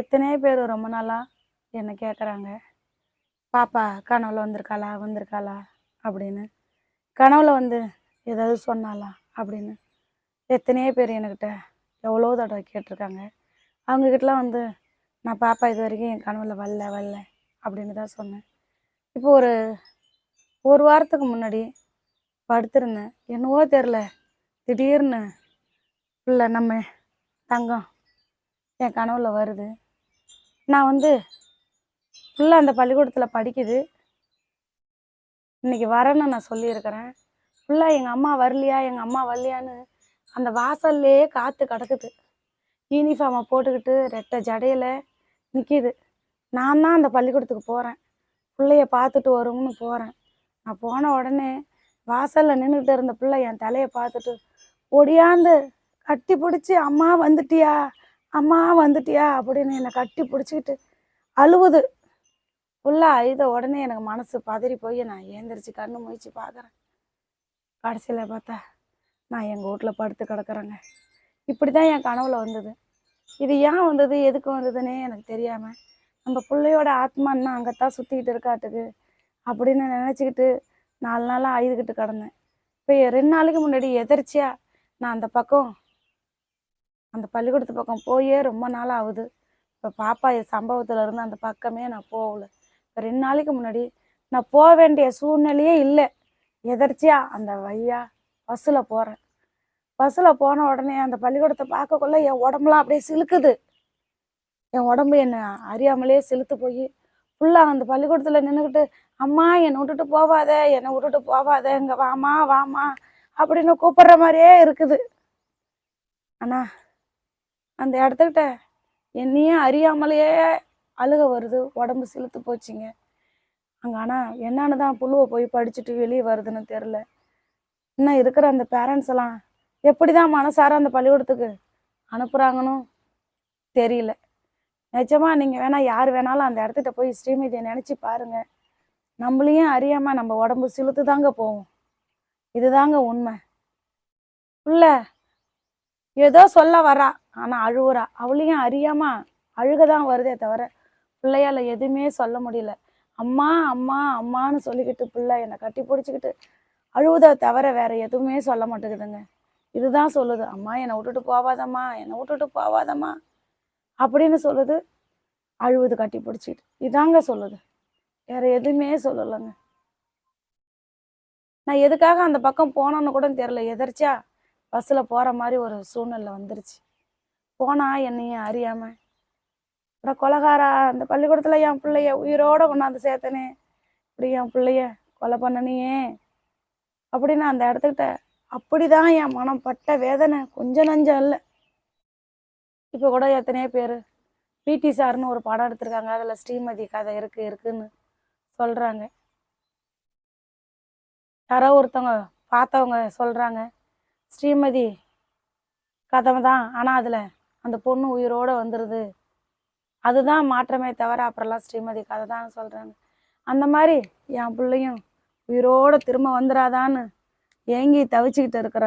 எத்தனையோ பேர் ரொம்ப நாளாக என்னை கேட்குறாங்க பாப்பா கனவுல வந்திருக்காளா வந்திருக்காளா அப்படின்னு. கனவுல வந்து ஏதாவது சொன்னாளா அப்படின்னு. எத்தனையோ பேர் என்கிட்ட எவ்வளோ தடவை கேட்டிருக்காங்க. அவங்கக்கிட்டலாம் வந்து நான் பாப்பா இது வரைக்கும் என் கனவுல வரல வரல அப்படின்னு தான் சொன்னேன். இப்போ ஒரு ஒரு வாரத்துக்கு முன்னாடி படுத்திருந்தேன். என்னவோ தெரில திடீர்னு இல்லை நம்ம தங்கம் என் கனவுல வருது. நான் வந்து ஃபுல்லாக அந்த பள்ளிக்கூடத்தில் படிக்குது. இன்னைக்கு வரேன்னு நான் சொல்லியிருக்கிறேன். ஃபுல்லாக எங்கள் அம்மா வரலையா எங்கள் அம்மா வரலையான்னு அந்த வாசல்லையே காற்று கிடக்குது. யூனிஃபார்மை போட்டுக்கிட்டு ரெட்டை ஜடையில் நிற்கிது நான் தான் அந்த பள்ளிக்கூடத்துக்கு போகிறேன் பிள்ளைய பார்த்துட்டு வரும்னு போகிறேன் நான் போன உடனே வாசலில் நின்றுட்டு இருந்த பிள்ளை என் தலையை பார்த்துட்டு ஒடியாந்து கட்டி பிடிச்சி அம்மா வந்துட்டியா? அம்மா வந்துட்டியா அப்படின்னு என்னை கட்டி பிடிச்சிக்கிட்டு அழுவுது. ஃபுல்லாக அழுத உடனே எனக்கு மனசு பதறி போய் நான் ஏந்திரிச்சு கண்ணு முயற்சி பார்க்குறேன் கடைசியில் பார்த்தா நான் எங்கள் வீட்டில் படுத்து கிடக்குறேங்க. இப்படி தான் என் கனவுல வந்தது. இது ஏன் வந்தது எதுக்கு வந்ததுன்னே எனக்கு தெரியாமல் நம்ம பிள்ளையோட ஆத்மான்னா அங்கே தான் சுற்றிக்கிட்டு இருக்காட்டுக்கு அப்படின்னு நினச்சிக்கிட்டு நாலு நாளாக அழுதுகிட்டு கிடந்தேன். இப்போ ரெண்டு நாளைக்கு முன்னாடி எதர்ச்சியாக நான் அந்த பக்கம் அந்த பள்ளிக்கூடத்து பக்கம் போயே ரொம்ப நாள் ஆகுது. இப்போ பாப்பா சம்பவத்தில் இருந்து அந்த பக்கமே நான் போகல. இப்போ ரெண்டு நாளைக்கு முன்னாடி நான் போக வேண்டிய சூழ்நிலையே இல்லை. எதர்ச்சியா அந்த வையா பஸ்ஸில் போகிறேன் பஸ்ஸில் போன உடனே அந்த பள்ளிக்கூடத்தை பார்க்கக்குள்ள என் உடம்புலாம் அப்படியே சிலுக்குது. என் உடம்பு என்னை அறியாமலே சிலுத்து போய் ஃபுல்லாக அந்த பள்ளிக்கூடத்தில் நின்றுக்கிட்டு அம்மா என்னை விட்டுட்டு போவாத என்னை விட்டுட்டு போவாத இங்கே வாமா வாமா அப்படின்னு கூப்பிடுற மாதிரியே இருக்குது. ஆனால் அந்த இடத்துக்கிட்ட என்னையும் அறியாமலேயே அழுக வருது. உடம்பு சிலுத்து போச்சுங்க. அங்கே ஆனால் என்னன்னு தான் புழுவை போய் படிச்சுட்டு வெளியே வருதுன்னு தெரில இன்னும் இருக்கிற அந்த பேரண்ட்ஸ் எல்லாம் எப்படி தான் மனசார அந்த பள்ளிக்கூடத்துக்கு அனுப்புகிறாங்கன்னு தெரியல. நிஜமாக நீங்கள் வேணால் யார் வேணாலும் அந்த இடத்துக்கிட்ட போய் ஸ்ரீமதியை நினச்சி பாருங்கள் நம்மளையும் அறியாமல் நம்ம உடம்பு சிலுத்து தாங்க போவோம் இதுதாங்க உண்மை. உள்ள ஏதோ சொல்ல வரா. ஆனால் அழுவுறா. அவளையும் அறியாம அழுக தான் வருதே தவிர பிள்ளையால எதுவுமே சொல்ல முடியல. அம்மா அம்மா அம்மான்னு சொல்லிக்கிட்டு பிள்ளை என்னை கட்டி பிடிச்சிக்கிட்டு அழுவுதை தவிர வேற எதுவுமே சொல்ல மாட்டேங்குதுங்க. இதுதான் சொல்லுது. அம்மா என்னை விட்டுட்டு போவாதம்மா என்னை விட்டுட்டு போவாதம்மா அப்படின்னு சொல்லுது. அழுவுது கட்டி பிடிச்சிட்டு இதாங்க சொல்லுது. வேற எதுவுமே சொல்லலைங்க. நான் எதுக்காக அந்த பக்கம் போனேன்னு கூட தெரியல. எதர்ச்சியா பஸ்ஸில் போகிற மாதிரி ஒரு சூழ்நிலை வந்துருச்சு. போனா என்னையும் அறியாம. அப்புறம் கொலகாரா அந்த பள்ளிக்கூடத்தில் என் பிள்ளைய உயிரோட கொண்டாந்து சேர்த்தனே. இப்படி என் பிள்ளைய கொலை பண்ணனியே. அப்படின்னு அந்த இடத்துக்கிட்ட அப்படிதான் என் மனம் பட்ட வேதனை. கொஞ்சம் நஞ்சம் இல்லை. இப்போ கூட எத்தனையோ பேர் பிடி சார்னு ஒரு படம் எடுத்திருக்காங்க. அதில் ஸ்ரீமதி கதை இருக்கு இருக்குன்னு சொல்கிறாங்க யாரோ ஒருத்தவங்க பார்த்தவங்க சொல்கிறாங்க ஸ்ரீமதி கதை தான் ஆனால் அதில் அந்த பொண்ணு உயிரோட வந்துடுது அதுதான் மாற்றமே தவிர அப்புறம்லாம் ஸ்ரீமதி கதை தான் சொல்கிறாங்க அந்த மாதிரி என் பிள்ளையும் உயிரோட திரும்ப வந்துடாதான்னு ஏங்கி தவிச்சுக்கிட்டு இருக்கிறாங்க.